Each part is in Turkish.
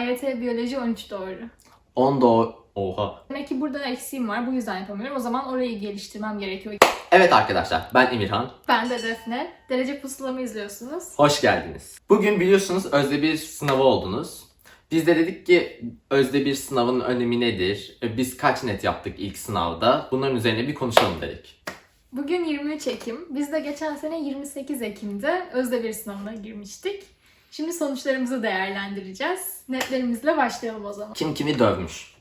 AYT biyoloji 13 doğru. 10 doğru. Oha. Demek ki burada eksiğim var. Bu yüzden yapamıyorum. O zaman orayı geliştirmem gerekiyor. Evet arkadaşlar ben Emirhan. Ben de Defne. Derece pusulamı izliyorsunuz. Hoş geldiniz. Bugün biliyorsunuz özde bir sınavı oldunuz. Biz de dedik ki özde bir sınavın önemi nedir? E, Biz kaç net yaptık ilk sınavda? Bunların üzerine bir konuşalım dedik. Bugün 23 Ekim. Biz de geçen sene 28 Ekim'de özde bir sınavına girmiştik. Şimdi sonuçlarımızı değerlendireceğiz. Netlerimizle başlayalım o zaman. Kim kimi dövmüş?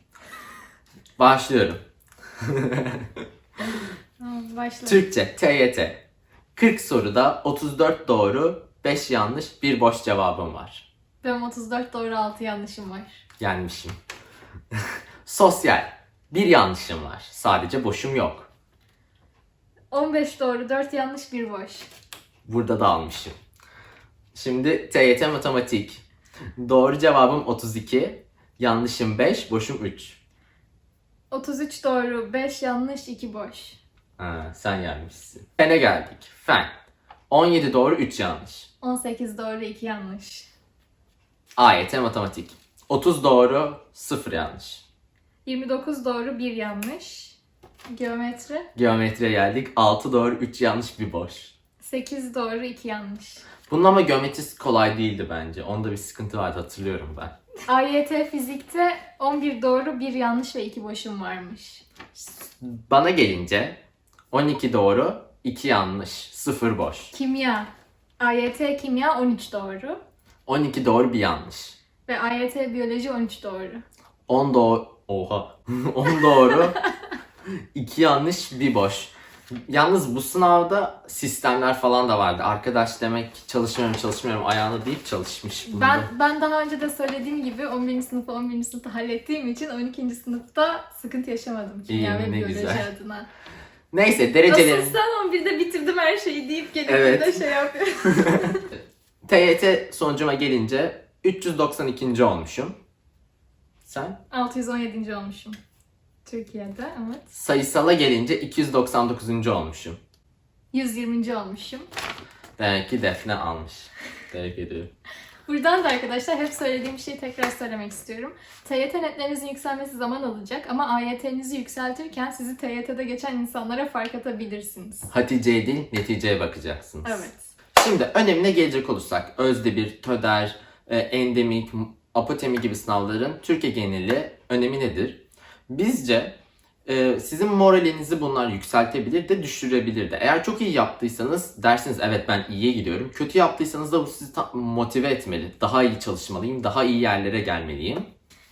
Başlıyorum. Tamam, başla. Türkçe, TYT. 40 soruda 34 doğru, 5 yanlış, 1 boş cevabım var. Benim 34 doğru 6 yanlışım var. Yenmişim. Sosyal. Bir yanlışım var. Sadece boşum yok. 15 doğru 4 yanlış 1 boş. Burada da almışım. Şimdi TYT matematik. Doğru cevabım 32. Yanlışım 5, boşum 3. 33 doğru 5 yanlış 2 boş. Ha, sen yenmişsin. Fene geldik. Fen. 17 doğru 3 yanlış. 18 doğru 2 yanlış. AYT matematik. 30 doğru 0 yanlış. 29 doğru 1 yanlış. Geometri. Geometriye geldik. 6 doğru 3 yanlış bir boş. 8 doğru 2 yanlış. Bunun ama geometrisi kolay değildi bence. Onda bir sıkıntı vardı hatırlıyorum ben. AYT fizikte 11 doğru 1 yanlış ve 2 boşum varmış. Bana gelince 12 doğru 2 yanlış 0 boş. Kimya. AYT kimya 13 doğru. 12 doğru bir yanlış. Ve AYT biyoloji 13 doğru. 10 doğru... Oha. 10 doğru. 2 yanlış, bir boş. Yalnız bu sınavda sistemler falan da vardı. Arkadaş demek ki çalışmıyorum çalışmıyorum ayağını deyip çalışmış. bunda. Ben ben daha önce de söylediğim gibi 11. sınıfı 11. sınıfta hallettiğim için 12. sınıfta sıkıntı yaşamadım kimya ve biyoloji güzel. adına. Neyse derecelerin... Nasıl sen 11'de bitirdim her şeyi deyip gelip Evet. de şey yapıyor. TYT sonucuma gelince 392. olmuşum. Sen? 617. olmuşum. Türkiye'de evet. Sayısala gelince 299. olmuşum. 120. olmuşum. Demek ki Defne almış. Tebrik ediyorum. Buradan da arkadaşlar hep söylediğim şeyi tekrar söylemek istiyorum. TYT netlerinizin yükselmesi zaman alacak ama AYT'nizi yükseltirken sizi TYT'de geçen insanlara fark atabilirsiniz. Hatice'ye değil neticeye bakacaksınız. Evet. Şimdi önemine gelecek olursak Özdemir, TÖDER, e, Endemik, Apotemi gibi sınavların Türkiye geneli önemi nedir? Bizce e, sizin moralinizi bunlar yükseltebilir de düşürebilir de. Eğer çok iyi yaptıysanız dersiniz evet ben iyiye gidiyorum. Kötü yaptıysanız da bu sizi motive etmeli. Daha iyi çalışmalıyım, daha iyi yerlere gelmeliyim.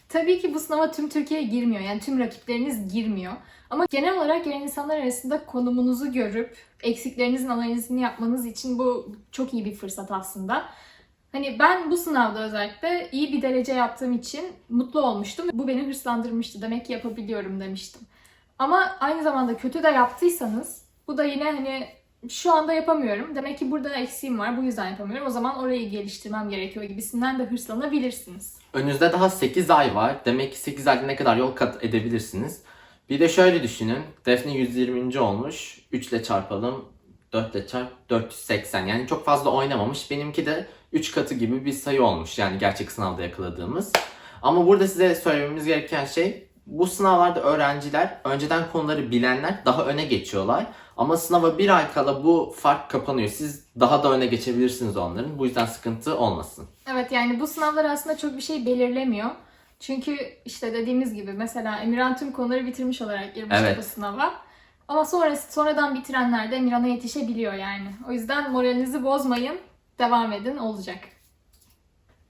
Tabii ki bu sınava tüm Türkiye girmiyor. Yani tüm rakipleriniz girmiyor. Ama genel olarak gelen insanlar arasında konumunuzu görüp eksiklerinizin analizini yapmanız için bu çok iyi bir fırsat aslında. Hani ben bu sınavda özellikle iyi bir derece yaptığım için mutlu olmuştum. Bu beni hırslandırmıştı. Demek ki yapabiliyorum demiştim. Ama aynı zamanda kötü de yaptıysanız bu da yine hani şu anda yapamıyorum. Demek ki burada eksiğim var. Bu yüzden yapamıyorum. O zaman orayı geliştirmem gerekiyor gibisinden de hırslanabilirsiniz. Önünüzde daha 8 ay var. Demek ki 8 ayda ne kadar yol kat edebilirsiniz. Bir de şöyle düşünün. Defne 120. olmuş. 3 ile çarpalım. 4 ile çarp 480. Yani çok fazla oynamamış. Benimki de 3 katı gibi bir sayı olmuş. Yani gerçek sınavda yakaladığımız. Ama burada size söylememiz gereken şey bu sınavlarda öğrenciler, önceden konuları bilenler daha öne geçiyorlar. Ama sınava bir ay kala bu fark kapanıyor. Siz daha da öne geçebilirsiniz onların. Bu yüzden sıkıntı olmasın. Evet yani bu sınavlar aslında çok bir şey belirlemiyor. Çünkü işte dediğimiz gibi mesela Emirhan tüm konuları bitirmiş olarak girmişti Evet. bu sınava. Ama sonrası sonradan bitirenler de Emirhan'a yetişebiliyor yani. O yüzden moralinizi bozmayın. Devam edin olacak.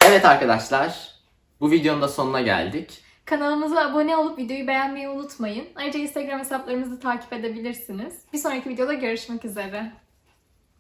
Evet arkadaşlar, bu videonun da sonuna geldik. Kanalımıza abone olup videoyu beğenmeyi unutmayın. Ayrıca Instagram hesaplarımızı takip edebilirsiniz. Bir sonraki videoda görüşmek üzere.